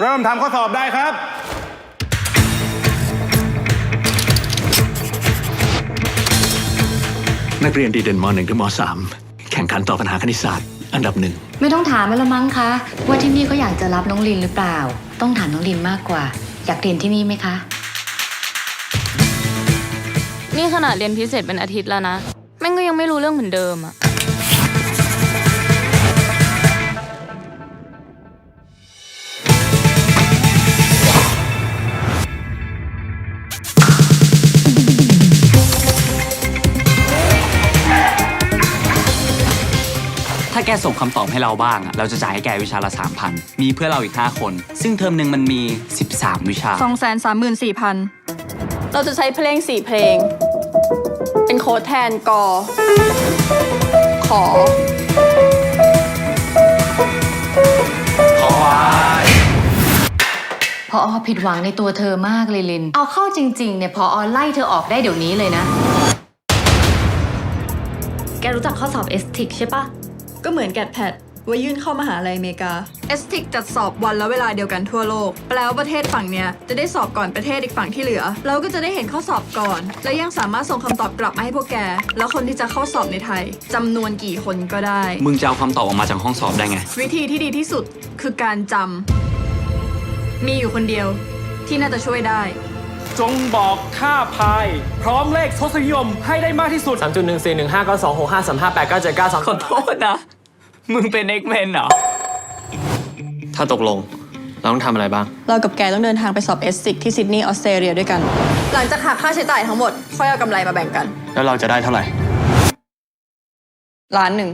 เริ่มทำข้อสอบได้ครับ นักเรียนดีเด่นม .1 ถึงม .3 แข่งขันตอบปัญหาคณิตศาสตร์ อันดับหนึ่ง ไม่ต้องถามมันละมั้งคะ ว่าที่นี่เขาอยากจะรับน้องลินหรือเปล่า ต้องถามน้องลินมากกว่า อยากเรียนที่นี่ไหมคะ นี่ขนาดเรียนพิเศษเป็นอาทิตย์แล้วนะ แม่งก็ยังไม่รู้เรื่องเหมือนเดิมอะาแกส่งคำตอบให้เราบ้างอะเราจะจ่ายให้แกวิชาละ3,000 มีเพื่อนเราอีก 5 คน ซึ่งเทอมหนึ่งมันมี 13 วิชาสองแสนสามหมื่นสี่พันเราจะใช้เพลงสี่เพลง เป็นโค้ดแทนกอ ขอ พออผิดหวังในตัวเธอมากเลยลิน เอาเข้าจริง ๆ เนี่ยพออไล่เธอออกได้เดี๋ยวนี้เลยนะ แกรู้จักข้อสอบเอสติกใช่ปะ ก็เหมือนแกดแพดไว้ยื่นเข้ามหาลัยอเมริกาเอสติกจัดสอบวันและเวลาเดียวกันทั่วโลก แปลว่าประเทศฝั่งเนี้ยจะได้สอบก่อนประเทศอีกฝั่งที่เหลือ เราก็จะได้เห็นข้อสอบก่อน และยังสามารถส่งคำตอบกลับมาให้พวกแก แล้วคนที่จะเข้าสอบในไทยจำนวนกี่คนก็ได้ มึงจะเอาคำตอบออกมาจากห้องสอบได้ไง วิธีที่ดีที่สุดคือการจำมีอยู่คนเดียวที่น่าจะช่วยได้ จงบอกค่าพาย พร้อมเลขทศนิยมให้ได้มากที่สุด3 1 1 4 1 5 9 2 6 5 3 5 8 9 7 9 2ขอโทษนะ มึงเป็นเอ็กเมนเหรอ ถ้าตกลง เราต้องทำอะไรบ้าง เรากับแกต้องเดินทางไปสอบเอสซิกที่ซิดนีย์ออสเตรเลียด้วยกัน หลังจากหักค่าใช้จ่ายทั้งหมด ค่อยเอากำไรมาแบ่งกัน แล้วเราจะได้เท่าไหร่ล้านหนึ่ง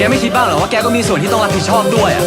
แกไม่คิดบ้างเหรอว่าแกก็มีส่วนที่ต้องรับผิดชอบด้วยอะ